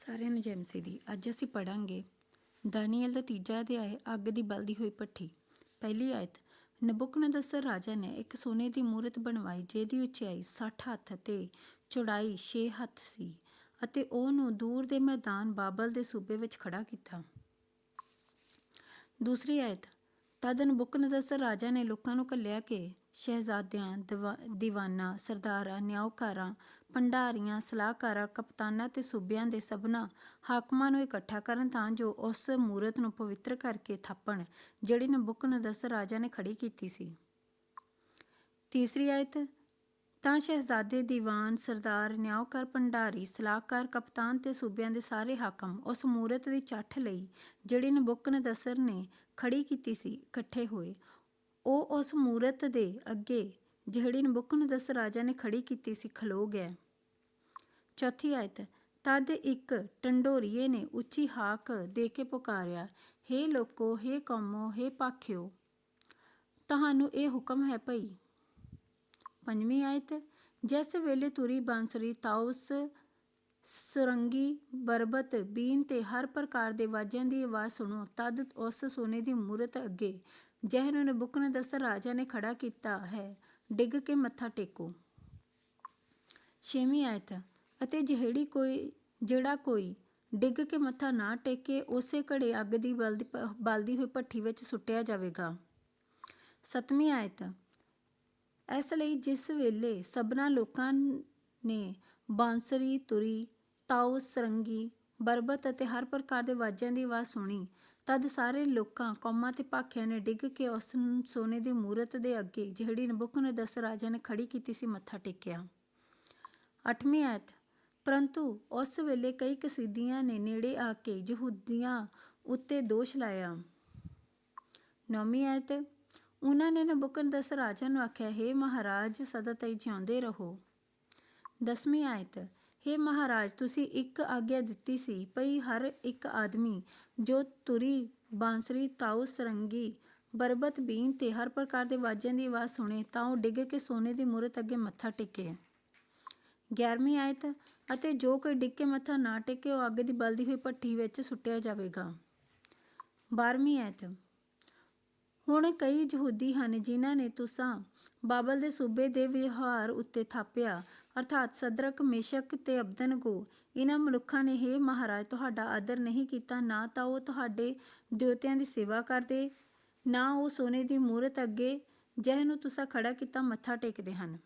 ਸਾਰਿਆਂ ਨੂੰ ਜੈਮਸੀ ਦੀ। ਅੱਜ ਅਸੀਂ ਪੜਾਂਗੇ ਦਾਨੀਅਲ ਦਾ ਤੀਜਾ ਅਧਿਆਇ, ਅੱਗ ਦੀ ਬਲਦੀ ਹੋਈ ਭੱਠੀ। ਪਹਿਲੀ ਆਇਤ ਨਬੁਕਨਦਸਰ ਰਾਜਾ ਨੇ ਇੱਕ ਸੋਨੇ ਦੀ ਮੂਰਤ ਬਣਵਾਈ, ਜਿਹਦੀ ਉਚਾਈ 60 ਹੱਥ ਤੇ ਚੌੜਾਈ 6 ਹੱਥ ਸੀ ਅਤੇ ਉਹਨੂੰ ਦੂਰ ਦੇ ਮੈਦਾਨ ਬਾਬਲ ਦੇ ਸੂਬੇ ਵਿੱਚ ਖੜਾ ਕੀਤਾ। ਦੂਸਰੀ ਆਇਤ ਤਦ ਨਬੁਕਨਦਸਰ ਰਾਜਾ ਨੇ ਲੋਕਾਂ ਨੂੰ ਘੱਲਿਆ ਕਿ ਸ਼ਹਿਜ਼ਾਦਿਆਂ, ਦਿਵਾ- ਦੀਵਾਨਾਂ, ਸਰਦਾਰਾਂ, ਨਿਆਉਕਾਰਾਂ, ਭੰਡਾਰੀਆਂ, ਸਲਾਹਕਾਰਾਂ, ਕਪਤਾਨਾਂ ਤੇ ਸੂਬਿਆਂ ਦੇ ਸਭਨਾ ਹਾਕਮਾਂ ਨੂੰ ਇਕੱਠਾ ਕਰਨ ਤਾਂ ਜੋ ਉਸ ਮੂਰਤ ਨੂੰ ਪਵਿੱਤਰ ਕਰਕੇ ਥਾਪਣ, ਜਿਹੜੀ ਨਬੁਕਨਦਸਰ ਰਾਜਾ ਨੇ ਖੜੀ ਕੀਤੀ ਸੀ। ਤੀਸਰੀ ਆਇਤ ਤਾਂ ਸ਼ਹਿਜ਼ਾਦੇ ਦੀਵਾਨ ਸਰਦਾਰ ਨਿਆਉਕਾਰ ਭੰਡਾਰੀ, ਸਲਾਹਕਾਰ, ਕਪਤਾਨ ਤੇ ਸੂਬਿਆਂ ਦੇ ਸਾਰੇ ਹਾਕਮ ਉਸ ਮੂਰਤ ਦੀ ਚੱਠ ਲਈ ਜਿਹੜੀ ਨਬੁਕਨਦਸਰ ਨੇ ਖੜੀ ਕੀਤੀ ਸੀ ਇਕੱਠੇ ਹੋਏ। ਉਹ ਉਸ ਮੂਰਤ ਦੇ ਅੱਗੇ ਜਿਹੜੀ ਨਬੁਕਨਦਸਰ ਰਾਜਾ ਨੇ ਖੜੀ ਕੀਤੀ ਸੀ ਖਲੋ ਗਏ ਚੌਥੀ ਆਇਤ, ਤਦ ਇੱਕ ਟੰਡੋਰੀਏ ਨੇ ਉੱਚੀ ਹਾਕ ਦੇ ਕੇ ਪੁਕਾਰਿਆ, ਹੇ ਲੋਕੋ, ਹੇ ਕੌਮੋ, ਹੇ ਪਾਖਿਓ, ਤੁਹਾਨੂੰ ਇਹ ਹੁਕਮ ਹੈ ਭਈ ਪੰਜਵੀਂ ਆਇਤ, ਜਿਸ ਵੇਲੇ ਤੁਰੀ ਬਾਂਸਰੀ ਤਾਉਸ ਸੁਰੰਗੀ ਬਰਬਤ ਬੀਨ ਤੇ ਹਰ ਪ੍ਰਕਾਰ ਦੇ ਵਾਜਿਆਂ ਦੀ ਆਵਾਜ਼ ਸੁਣੋ, ਤਦ ਉਸ ਸੋਨੇ ਦੀ ਮੂਰਤ ਅੱਗੇ, ਜਿਹਨੂੰ ਨਬੁਕਨਦਸਰ ਰਾਜਾ ਨੇ ਖੜਾ ਕੀਤਾ ਹੈ, ਡਿੱਗ ਕੇ ਮੱਥਾ ਟੇਕੋ। ਛੇਵੀਂ ਆਇਤ, ਅਤੇ ਜਿਹੜੀ ਕੋਈ, ਜਿਹੜਾ ਕੋਈ ਡਿੱਗ ਕੇ ਮੱਥਾ ਨਾ ਟੇਕੇ, ਉਸੇ ਘੜੇ ਅੱਗ ਦੀ ਬਲਦੀ ਬਲਦੀ ਹੋਈ ਭੱਠੀ ਵਿੱਚ ਸੁੱਟਿਆ ਜਾਵੇਗਾ। ਸੱਤਵੀਂ ਆਇਤ ਇਸ ਲਈ ਜਿਸ ਵੇਲੇ ਸਭਨਾ ਲੋਕਾਂ ਨੇ ਬਾਂਸਰੀ ਤੁਰੀ ਤਾਉ ਸਰੰਗੀ, ਬਰਬਤ ਅਤੇ ਹਰ ਪ੍ਰਕਾਰ ਦੇ ਵਾਜਿਆਂ ਦੀ ਆਵਾਜ਼ ਸੁਣੀ, ਤਦ ਸਾਰੇ ਲੋਕਾਂ, ਕੌਮਾਂ ਤੇ ਭਾਖਿਆਂ ਨੇ ਡਿੱਗ ਕੇ ਉਸ ਸੋਨੇ ਦੀ ਮੂਰਤ ਦੇ ਅੱਗੇ ਜਿਹੜੀ ਨਬੁਕਨਦਸਰ ਰਾਜਾ ਨੇ ਖੜੀ ਕੀਤੀ ਸੀ ਮੱਥਾ ਟੇਕਿਆ। ਅੱਠਵੀਂ ਆਇਤ ਪਰੰਤੂ ਉਸ ਵੇਲੇ ਕਈ ਕਸੀਦੀਆਂ ਨੇ ਨੇੜੇ ਆ ਕੇ ਯਹੂਦੀਆਂ ਉੱਤੇ ਦੋਸ਼ ਲਾਇਆ। ਨੌਵੀਂ ਆਇਤ ਉਹਨਾਂ ਨੇ ਨਬੁਕਨਦਸਰ ਰਾਜਾ ਨੂੰ ਆਖਿਆ, ਹੈ ਮਹਾਰਾਜ, ਸਦਾ ਤਈ ਜਿਉਂਦੇ ਰਹੋ। ਦਸਵੀਂ ਆਇਤ, ਹੇ ਮਹਾਰਾਜ, ਤੁਸੀਂ ਇੱਕ ਆਗਿਆ ਦਿੱਤੀ ਸੀ, ਭਈ ਹਰ ਇੱਕ ਆਦਮੀ ਜੋ ਤੁਰੀ ਬਾਂਸਰੀ ਤਾਉ ਸਰੰਗੀ, ਬਰਬਤ ਬੀਨ ਤੇ ਹਰ ਪ੍ਰਕਾਰ ਦੇ ਵਾਜਿਆਂ ਦੀ ਆਵਾਜ਼ ਸੁਣੇ, ਤਾਂ ਉਹ ਡਿੱਗ ਕੇ ਸੋਨੇ ਦੀ ਮੂਰਤ ਅੱਗੇ ਮੱਥਾ ਟੇਕੇ। 11ਵੀਂ ਆਇਤ, ਅਤੇ ਜੋ ਕੋਈ ਡਿੱਗ ਕੇ ਮੱਥਾ ਨਾ ਟੇਕੇ, ਉਹ ਅੱਗ ਦੀ ਬਲਦੀ ਹੋਈ ਭੱਠੀ ਵਿੱਚ ਸੁੱਟਿਆ ਜਾਵੇਗਾ। 12ਵੀਂ ਆਇਤ ਹੁਣ ਕਈ ਯਹੂਦੀ ਹਨ ਜਿਨ੍ਹਾਂ ਨੇ ਤੁਸਾਂ ਬਾਬਲ ਦੇ ਸੂਬੇ ਦੇ ਵਿਹਾਰ ਉੱਤੇ ਥਾਪਿਆ। ਅਰਥਾਤ ਸਦਰਕ, ਮੇਸ਼ਕ ਤੇ ਅਬਦਨਗੋ ਇਹਨਾਂ ਮਨੁੱਖਾਂ ਨੇ ਹੀ ਮਹਾਰਾਜ, ਤੁਹਾਡਾ ਆਦਰ ਨਹੀਂ ਕੀਤਾ, ਨਾ ਤਾਂ ਉਹ ਤੁਹਾਡੇ ਦੇਵਤਿਆਂ ਦੀ ਸੇਵਾ ਕਰਦੇ, ਨਾ ਉਹ ਸੋਨੇ ਦੀ ਮੂਰਤ ਅੱਗੇ, ਜਿਹਨੂੰ ਤੁਸਾਂ ਖੜਾ ਕੀਤਾ, ਮੱਥਾ ਟੇਕਦੇ ਹਨ।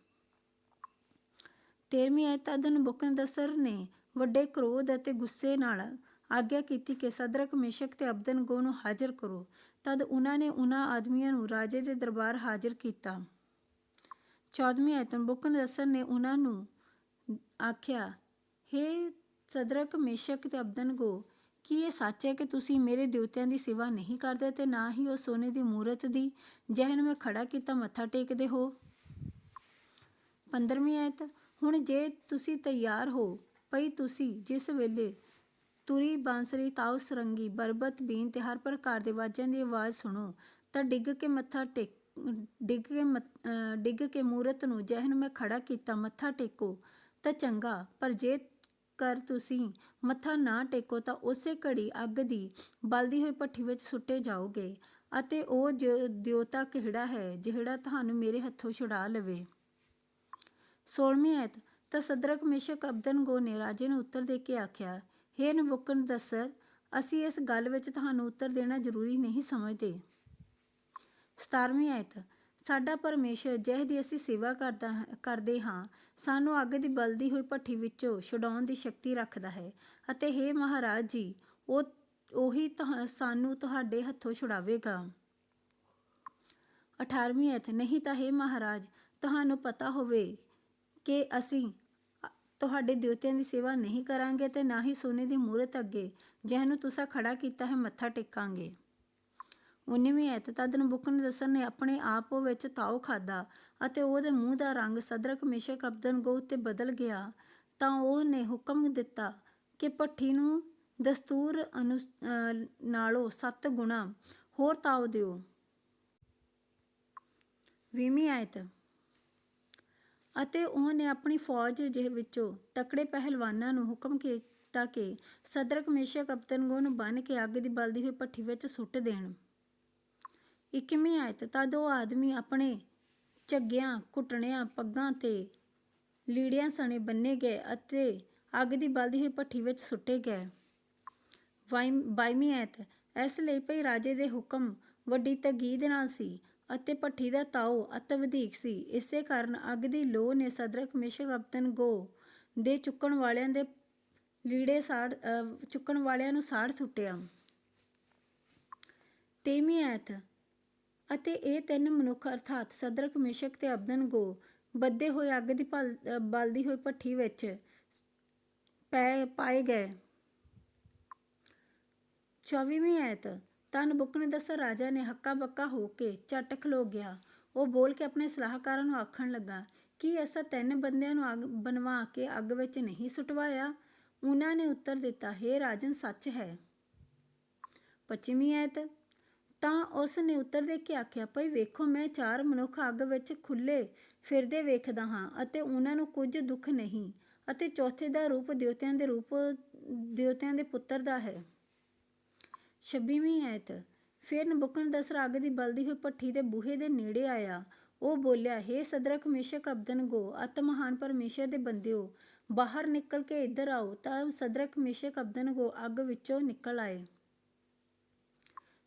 13ਵੀਂ ਆਇਤ ਅਦਨ ਬੁਕਨਦਸਰ ਨੇ ਵੱਡੇ ਕ੍ਰੋਧ ਅਤੇ ਗੁੱਸੇ ਨਾਲ ਆਗਿਆ ਕੀਤੀ ਕਿ ਸਦਰਕ, ਮੇਸ਼ਕ ਤੇ ਅਬਦਨਗੋ ਨੂੰ ਹਾਜ਼ਰ ਕਰੋ। ਤਦ ਉਹਨਾਂ ਨੇ ਉਹਨਾਂ ਆਦਮੀਆਂ ਨੂੰ ਰਾਜੇ ਦੇ ਦਰਬਾਰ ਹਾਜ਼ਰ ਕੀਤਾ। 14ਵੀਂ ਆਇਤ ਬੁਕਨਦਸਰ ਨੇ ਉਹਨਾਂ ਨੂੰ ਆਖਿਆ हे ਸਦਰਕ, ਮੇਸ਼ਕ ਤੇ ਅਬਦਨਗੋ ਕੀ ਇਹ ਸੱਚ ਹੈ ਕਿ ਤੁਸੀਂ ਮੇਰੇ ਦੇਵਤਿਆਂ ਦੀ ਸੇਵਾ ਨਹੀਂ ਕਰਦੇ ਤੇ ਨਾ ਹੀ ਉਹ ਸੋਨੇ ਦੀ ਮੂਰਤ ਦੀ ਜਿਹਨੂੰ ਮੈਂ ਖੜਾ ਕੀਤਾ ਮੱਥਾ ਟੇਕਦੇ ਹੋ? 15ਵੀਂ ਆਇਤ, ਹੁਣ ਜੇ ਤੁਸੀਂ ਤਿਆਰ ਹੋ ਪਈ ਤੁਸੀਂ ਜਿਸ ਵੇਲੇ ਤੁਰੀ ਬਾਂਸਰੀ ਤਾਉ ਸਰੰਗੀ, ਬਰਬਤ ਬੀਨ ਤੇ ਹਰ ਪ੍ਰਕਾਰ ਦੇ ਵਾਜਿਆਂ ਦੀ ਆਵਾਜ਼ ਸੁਣੋ। ਤਾਂ ਡਿੱਗ ਕੇ ਮੱਥਾ ਟੇਕ, ਡਿੱਗ ਕੇ ਡਿੱਗ ਕੇ ਮੂਰਤ ਨੂੰ ਜਿਹਨੂੰ ਮੈਂ ਖੜਾ ਕੀਤਾ, ਮੱਥਾ ਟੇਕੋ ਤਾਂ ਚੰਗਾ, ਪਰ ਜੇ ਕਰ ਤੁਸੀਂ ਮੱਥਾ ਨਾ ਟੇਕੋ ਤਾਂ ਉਸੇ ਘੜੀ ਅੱਗ ਦੀ ਬਲਦੀ ਹੋਈ ਭੱਠੀ ਵਿੱਚ ਸੁੱਟੇ ਜਾਓਗੇ ਅਤੇ ਉਹ ਜ- ਦਿਉਤਾ ਕਿਹੜਾ ਹੈ ਜਿਹੜਾ ਤੁਹਾਨੂੰ ਮੇਰੇ ਹੱਥੋਂ ਛੁਡਾ ਲਵੇ? 16ਵੀਂ ਐਤ ਤਾਂ ਸਦਰਕ ਮਿਸ਼ਕ ਅਬਦਨ ਗੋ ਨੇ ਰਾਜੇ ਨੂੰ ਉੱਤਰ ਦੇ ਕੇ ਆਖਿਆ ਹੇ ਨਬੁਕਨਦਸਰ ਅਸੀਂ ਇਸ ਗੱਲ ਵਿੱਚ ਤੁਹਾਨੂੰ ਉੱਤਰ ਦੇਣਾ ਜ਼ਰੂਰੀ ਨਹੀਂ ਸਮਝਦੇ। 17ਵੀਂ ਆਇਤ, ਸਾਡਾ ਪਰਮੇਸ਼ਰ ਜਿਹ ਅਸੀਂ ਸੇਵਾ ਕਰਦਾ ਕਰਦੇ ਹਾਂ, ਸਾਨੂੰ ਅੱਗ ਦੀ ਬਲਦੀ ਹੋਈ ਭੱਠੀ ਵਿੱਚੋਂ ਛੁਡਾਉਣ ਦੀ ਸ਼ਕਤੀ ਰੱਖਦਾ ਹੈ ਅਤੇ ਹੇ ਮਹਾਰਾਜ ਜੀ, ਉਹ, ਉਹੀ ਤੁਹਾ- ਸਾਨੂੰ ਤੁਹਾਡੇ ਹੱਥੋਂ ਛੁਡਾਵੇਗਾ। 18ਵੀਂ ਆਇਤ, ਨਹੀਂ ਤਾਂ ਹੇ ਮਹਾਰਾਜ, ਤੁਹਾਨੂੰ ਪਤਾ ਹੋਵੇ ਕਿ ਅਸੀਂ ਤੁਹਾਡੇ ਦੇਵਤਿਆਂ ਦੀ ਸੇਵਾ ਨਹੀਂ ਕਰਾਂਗੇ ਤੇ ਨਾ ਹੀ ਸੋਨੇ ਦੀ ਮੂਰਤ ਅੱਗੇ, ਜਿਹਨੂੰ ਤੁਸੀਂ ਖੜਾ ਕੀਤਾ ਹੈ ਮੱਥਾ ਟੇਕਾਂਗੇ। 19ਵੀਂ ਐਤ ਤਦ ਨਬੁਕਨਦਸਰ ਨੇ ਆਪਣੇ ਆਪ ਵਿੱਚ ਤਾਉ ਖਾਦਾ ਅਤੇ ਉਹਦੇ ਮੂੰਹ ਦਾ ਰੰਗ ਸਦਰਕ ਮੇਸ਼ਕ ਅਬਦਨਗੋ ਉੱਤੇ ਬਦਲ ਗਿਆ। ਤਾਂ ਉਹ ਨੇ ਹੁਕਮ ਦਿੱਤਾ ਕਿ ਭੱਠੀ ਨੂੰ ਦਸਤੂਰ ਅਨੁ, ਅਹ, ਨਾਲੋਂ 7 ਗੁਣਾ ਹੋਰ ਤਾਉ ਦਿਓ। ਵੀਹਵੀਂ ਆਇਤ ਅਤੇ ਉਹਨੇ ਆਪਣੀ ਫੌਜ ਜਿਹੇ ਵਿੱਚੋਂ ਤਕੜੇ ਪਹਿਲਵਾਨਾਂ ਨੂੰ ਹੁਕਮ ਕੀਤਾ ਕਿ ਸਦਰਕ ਮੇਸ਼ਕ ਅਬਦਨਗੋ ਨੂੰ ਬੰਨ ਕੇ ਅੱਗ ਦੀ ਬਲਦੀ ਹੋਈ ਭੱਠੀ ਵਿੱਚ ਸੁੱਟ ਦੇਣ। ਇੱਕਵੀਂ ਆਇਤ, ਤਦ ਉਹ ਆਦਮੀ ਆਪਣੇ ਝੱਗਿਆਂ, ਘੁੱਟਣਿਆਂ, ਪੱਗਾਂ ਤੇ ਲੀੜਿਆਂ ਸਣੇ ਬੰਨੇ ਗਏ ਅਤੇ ਅੱਗ ਦੀ ਬਲਦੀ ਹੋਈ ਭੱਠੀ ਵਿੱਚ ਸੁੱਟੇ ਗਏ। ਵਾਈ- ਬਾਈਵੀਂ ਐਤ ਇਸ ਲਈ ਭਈ ਰਾਜੇ ਦੇ ਹੁਕਮ ਵੱਡੀ ਤਗੀਦ ਨਾਲ ਸੀ। ਅਤੇ ਭੱਠੀ ਦਾ ਤਾਉ ਅਤਵਧੀਕ ਸੀ। ਇਸੇ ਕਾਰਨ ਅੱਗ ਦੀ ਲੋ ਨੇ ਸਦਰਕ ਮਿਸ਼ਕ ਅਬਦਨ ਗੋ ਦੇ ਚੁੱਕਣ ਵਾਲਿਆਂ ਦੇ ਲੀੜੇ ਸਾੜ ਚੁੱਕਣ ਵਾਲਿਆਂ ਨੂੰ ਸਾੜ ਸੁੱਟਿਆ। ਤੇਵੀਂ ਐਤ ਅਤੇ ਇਹ ਤਿੰਨ ਮਨੁੱਖ ਅਰਥਾਤ ਸਦਰਕ ਮਿਸ਼ਕ ਤੇ ਅਬਦਨ ਗੋ ਬੱਦੇ ਹੋਏ ਅੱਗ ਦੀ ਭਲ- ਬਲਦੀ ਹੋਈ ਭੱਠੀ ਵਿੱਚ ਪੈ, ਪਾਏ ਗਏ। 24ਵੀਂ ਐਤ ਤਨ ਬੁਕਨਦਸਰ ਰਾਜਾ ਨੇ ਹੱਕਾ ਬੱਕਾ ਹੋ ਕੇ ਝਟ ਖਲੋ ਗਿਆ। ਉਹ ਬੋਲ ਕੇ ਆਪਣੇ ਸਲਾਹਕਾਰਾਂ ਨੂੰ ਆਖਣ ਲੱਗਾ, ਕਿ ਅਸਾਂ ਤਿੰਨ ਬੰਦਿਆਂ ਨੂੰ ਅੱਗ ਬਣਵਾ ਕੇ ਅੱਗ ਵਿੱਚ ਨਹੀਂ ਸੁਟਵਾਇਆ? ਉਹਨਾਂ ਨੇ ਉੱਤਰ ਦਿੱਤਾ, ਹੈ ਰਾਜਨ, ਸੱਚ ਹੈ। ਪੱਛਮੀ ਐਤ। ਤਾਂ ਉਸ ਨੇ ਉੱਤਰ ਦੇ ਕੇ ਆਖਿਆ, ਭਈ ਵੇਖੋ, ਮੈਂ ਚਾਰ ਮਨੁੱਖ ਅੱਗ ਵਿੱਚ ਖੁੱਲੇ ਫਿਰਦੇ ਵੇਖਦਾ ਹਾਂ ਅਤੇ ਉਹਨਾਂ ਨੂੰ ਕੁਝ ਦੁੱਖ ਨਹੀਂ ਅਤੇ ਚੌਥੇ ਦਾ ਰੂਪ ਦੇਵਤਿਆਂ ਦੇ ਰੂਪ ਦੇਵਤਿਆਂ ਦੇ ਪੁੱਤਰ ਦਾ ਹੈ। ਛੱਬੀਵੀਂ ਐਤ। ਫਿਰ ਨਬੁਕਨਦਸਰ ਅੱਗ ਦੀ ਬਲਦੀ ਹੋਈ ਭੱਠੀ ਦੇ ਬੂਹੇ ਦੇ ਨੇੜੇ ਆਇਆ। ਉਹ ਬੋਲਿਆ, ਹੇ ਸਦਰਕ ਮਿਸ਼ਕ ਅਬਦਨ ਅਤ ਮਹਾਨ ਪਰਮੇਸ਼ਰ ਦੇ ਬੰਦਿਓ, ਬਾਹਰ ਨਿਕਲ ਕੇ ਇੱਧਰ ਆਓ, ਤਾਂ ਸਦਰਕ ਮਿਸ਼ਕ ਅਬਦਨ ਗੋ, ਅੱਗ ਵਿੱਚੋਂ ਨਿਕਲ ਆਏ।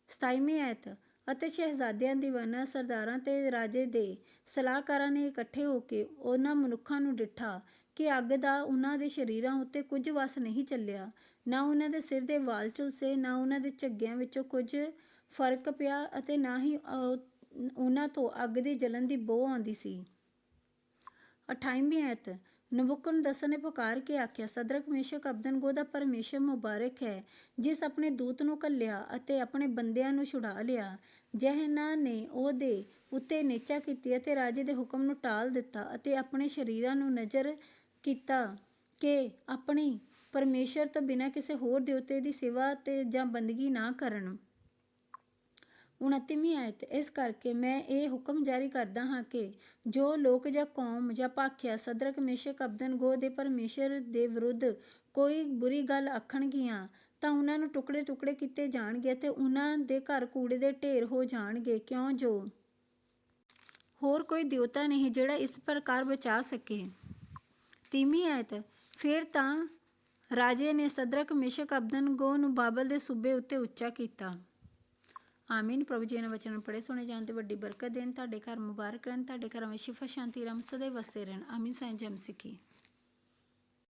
ਸਤਾਈਵੀਂ ਐਤ। ਅਤੇ ਸ਼ਹਿਜ਼ਾਦਿਆਂ ਦੀਵਾਨਾਂ ਸਰਦਾਰਾਂ ਤੇ ਰਾਜੇ ਦੇ ਸਲਾਹਕਾਰਾਂ ਨੇ ਇਕੱਠੇ ਹੋ ਕੇ ਉਹਨਾਂ ਮਨੁੱਖਾਂ ਨੂੰ ਡਿੱਠਾ। ਕਿ ਅੱਗ ਦਾ ਉਹਨਾਂ ਦੇ ਸਰੀਰਾਂ ਉੱਤੇ ਕੁਝ ਵਸ ਨਹੀਂ ਚੱਲਿਆ। ਨਾ ਉਹਨਾਂ ਦੇ ਸਿਰ ਦੇ ਵਾਲ ਝੁਲਸੇ ਨਾ ਉਹਨਾਂ ਦੇ ਝੱਗਿਆਂ ਵਿੱਚੋਂ ਕੁਝ ਫ਼ਰਕ ਪਿਆ ਅਤੇ ਨਾ ਹੀ ਅਹ, ਉਹਨਾਂ ਤੋਂ ਅੱਗ ਦੇ ਜਲਨ ਦੀ ਬੋ ਆਉਂਦੀ ਸੀ। 28ਵੀਂ ਐਤ ਨਬੁਕਨਦਸਰ ਨੇ ਪੁਕਾਰ ਕੇ ਆਖਿਆ ਸਦਰਕ ਮੇਸ਼ਕ ਅਬਦਨ ਗੋ ਦਾ ਪਰਮੇਸ਼ਰ ਮੁਬਾਰਕ ਹੈ। ਜਿਸ ਆਪਣੇ ਦੂਤ ਨੂੰ ਕੱਲਿਆ ਅਤੇ ਆਪਣੇ ਬੰਦਿਆਂ ਨੂੰ ਛੁਡਾ ਲਿਆ ਜਿਹਨਾਂ ਨੇ ਉਹਦੇ ਉੱਤੇ ਨੇਚਾ ਕੀਤੀ ਅਤੇ ਰਾਜੇ ਦੇ ਹੁਕਮ ਨੂੰ ਟਾਲ ਦਿੱਤਾ ਅਤੇ ਆਪਣੇ ਸ਼ਰੀਰਾਂ ਨੂੰ ਨਜ਼ਰ ਕੀਤਾ ਕਿ ਆਪਣੀ ਪਰਮੇਸ਼ਰ ਤੋਂ ਬਿਨਾਂ ਕਿਸੇ ਹੋਰ ਦੇਵਤੇ ਦੀ ਸੇਵਾ ਤੇ ਜਾਂ ਬੰਦਗੀ ਨਾ ਕਰਨ। 29ਵੀਂ ਆਇਤ। ਇਸ ਕਰਕੇ ਮੈਂ ਇਹ ਹੁਕਮ ਜਾਰੀ ਕਰਦਾ ਹਾਂ ਕਿ ਜੋ ਲੋਕ ਜਾਂ ਕੌਮ ਜਾਂ ਭਾਖਿਆ, ਸਦਰਕ, ਮੇਸ਼ਕ, ਅਬਦਨ ਗੋ ਦੇ ਪਰਮੇਸ਼ਰ ਦੇ ਵਿਰੁੱਧ ਕੋਈ ਬੁਰੀ ਗੱਲ ਆਖਣਗੀਆਂ, ਤਾਂ ਉਹਨਾਂ ਨੂੰ ਟੁਕੜੇ ਟੁਕੜੇ ਕੀਤੇ ਜਾਣਗੇ ਤੇ ਉਹਨਾਂ ਦੇ ਘਰ ਕੂੜੇ ਦੇ ਢੇਰ ਹੋ ਜਾਣਗੇ। ਕਿਉਂ? ਜੋ ਹੋਰ ਕੋਈ ਦੇਵਤਾ ਨਹੀਂ ਜਿਹੜਾ ਇਸ ਪ੍ਰਕਾਰ ਬਚਾ ਸਕੇ। ਤੀਵੀਂ ਆਇਤ। ਫਿਰ ਤਾਂ ਰਾਜੇ ਨੇ ਸਦਰਕ, ਮਿਸ਼ਕ, ਅਬਦਨ, ਗੋ ਨੂੰ ਬਾਬਲ ਦੇ ਸੂਬੇ ਉੱਤੇ ਉੱਚਾ ਕੀਤਾ। ਆਮੀਨ। ਪ੍ਰਭੂ ਜੀ ਨੇ ਵਚਨ ਪੜੇ ਸੁਣੇ ਜਾਣ ਤੇ ਵੱਡੀ ਬਰਕਤ ਦੇਣ। ਤੁਹਾਡੇ ਘਰ ਮੁਬਾਰਕ ਰਹਿਣ, ਤੁਹਾਡੇ ਘਰਾਂ ਵਿੱਚ ਸ਼ਿਫਾ, ਸ਼ਾਂਤੀ, ਰਮ ਸਦੇ ਵਸਦੇ ਰਹਿਣ। ਆਮੀਨ। ਸਾਈਂ ਜਮ ਸਿੱਖੀ।